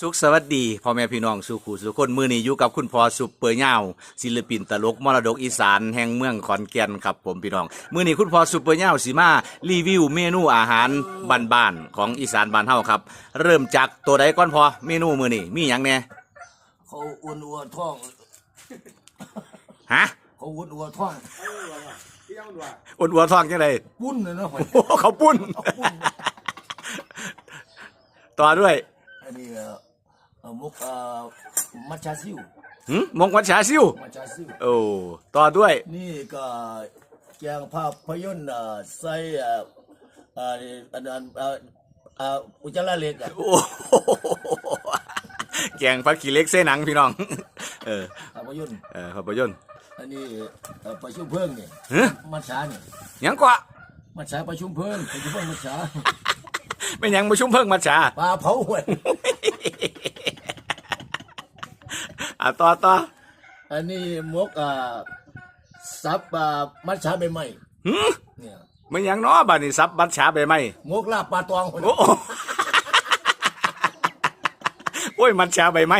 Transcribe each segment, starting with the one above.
สุขสวัสดีพ่อแม่พี่น้องสุขูสุขคนมือนี้อยู่กับคุณพ่อสุปเปอร์เงาศิลปินตลกมรดกอีสานแห่งเมืองขอนแก่นครับผมพี่น้องมือนี้คุณพ่อสุปเปอร์เงาสิมารีวิวเมนูอาหารบ้านๆของอีสานบ้านเฮาครับ เริ่มจากตัวใดก่อนพอเมนูมือนี้มีหยังแหน่เขาอ้วนอ้วนท้องฮะเขาอ้วนอ้วนท้องอุ่นอัวทองจังไดปุ้นเลยเนาะโอ้เขาปุ้น ต่อด้วยอันนี้เอ่อเอ่อ มุกเอ่อมัจฉาซิวหึมงคลชาซิว มัจฉาซิว โอ้ ต่อด้วย นี่ก็แกงภาพยนตร์เอ่อใส่เอ่อเอ่ออันนั้นเอ่อเอ่ออุจจาระเหล็กอะโอ้โหแกงผักขี้เหล็กเส้หนังพี่น้อง เออ ภาพยนตร์เออภาพยนตร์ อันนี้เอ่อประชุมเพิ่งนี่ฮะ มัจฉานี่หยังกว่ามัจฉาประชุมเพิ่งประชุมเพิ่งมัจฉาเป็นหยังประชุมเพิ่งมาชาปลาเผาหวย อะต่อต่ออันนี้มุกเอ่อซับเอ่อมัจฉาใบไม้หึเนี่ยมันหยังเนาะบัดนี้ซับบัดชาไปไหมมุกลาบปลาตองคนโอ้โอ้ยมันชาใบไหม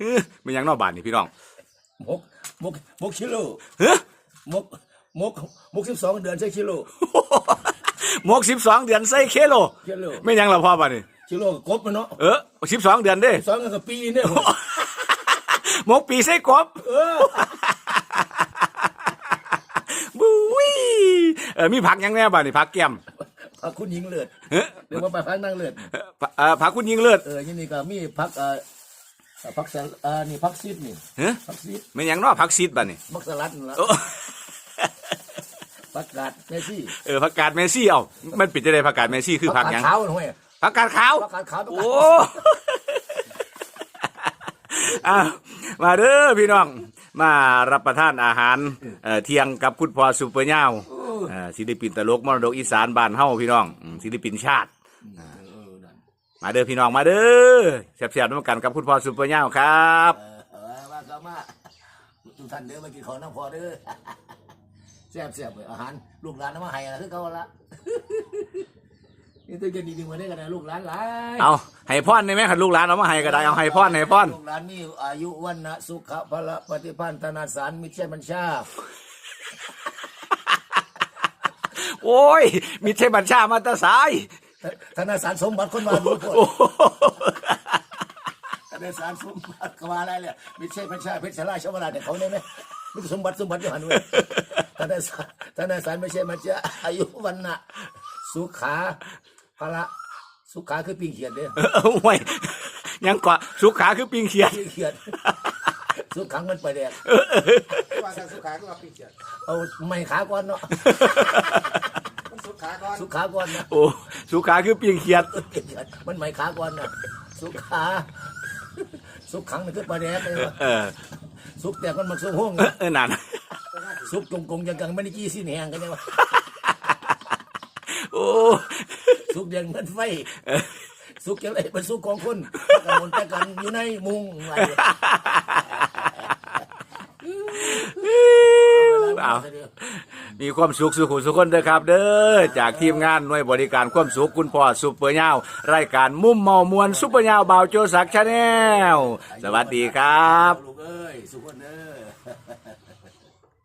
ฮึมันหยังเนาะบาดนี่พี่น้องมกมกมกชิโลเฮ้ยมกมกมกสิบสองเดือนใช่ชิโลหมวกสิบสองเดือนใส่เคโลชิโลไม่หยังละพ่อบัดนี่ ชิโลก็กบมันเนาะเออสิบสองเดือนเด้สองก็ปีเนี่ยหมวกปีใส่กบเออบุ้ยเออมีผักหยังแน่บาดนี่ผักแก้มพักคุณยิงเลือดเฮ้ยเรียกว่าไปพักนั่งเลือดเอ่อผักเอ่อผักคุณยิงเลือดเออที่นี่ก็มีพักเอ่อเอ่อพักสลัดอ่านี่พักซีดนี่เฮ้ยพักซีดไม่หยังเนาะผักซีดบาดนี่พักสลัดนั่นละโอ้พักกาดแม่ซี่เออผักกาดเมซี่เอ้ามันปิดจะได้ผักกาดเมซี่คือผักหยังขาวหน่อย ผักกาดขาวพักกาดขาวพักโอ้กาดอะมาเด้อพี่น้อง มารับประทานอาหารเอ่อเที่ยงกับคุณพ่อซูเปอร์เน่าเอ่อศิลปินตลกมรดกอีสานบ้านเฮาพี่น้องอืมศิลปินชาติเออนั่นมาเด้อพี่น้องมาเด้อแซ่บๆด้วยกันกับคุณพ่อซูเปอร์เน่าครับเออเออมาก็มาทุกท่านเด้อมากินของน้ำพอเด้อแซ่บแซ่บเลยอาหารลูกหลานเอามาให้ละคือเขาละ นี่ตัวจะดีๆมาได้กันนะลูกหลานหลายเอาให้พรได้ไหมขันลูกหลานเอามาให้ก็ได้เอาให้พรให้พรลูกหลานนี่อายุวันนะสุขะพละปฏิพันธนาสารมิตรชัยบัญชา โอ้ยมีเทพบัญชามาแตาสายธนาสารสมบัติคนมาดูคนโอ้โหธนาสารสมบัติก็มาอะไรเลยมิตรชัยบัญชาเพชรชลาชวราเนี่ยเขาได้ไหมมิตรสมบัติสมบัติอยู่หันเว้ยธนาสารธนาสารไม่ใช่บัญชาอายุวันนะสุขา พละสุขาคือปีเขียนเด้อเออโอ้ยยังเกาะสุขาคือปิงเขียดปีเขียนสุขังมันไปแดกว่าทางสุขาก็มาปีเจ็ดเอาไม่ขาก่อนเนาะมันสุขาก่อนสุขาก่อนนะโอ้สุขาคือปิงเขียดมันไม่ขาก่อนนะสุขาสุขังนี่คือปลาแดกเลยว่ะเออสุกแต่คนมักสุกห้องเออเออนั่น สุกกงกงยังกังไม่ได้กี้สิ้นแหงกันยังวะ โอ้สุกยังมันไฟสุกยังไรเป็นสุกของคนกำมนแต่กันอยู่ในมุงอะไรเอามีความสุขสุขุสุขคนเด้อครับ เด้อจากทีมงานหน่วยบริการความสุขคุณพ่อซุปเปอร์เน่ารายการมุมเมามวลซุปเปอร์เน่าบ่าวโจสักชาแนลสวัสดีครับลูกเอ้ยสุกคนเด้อ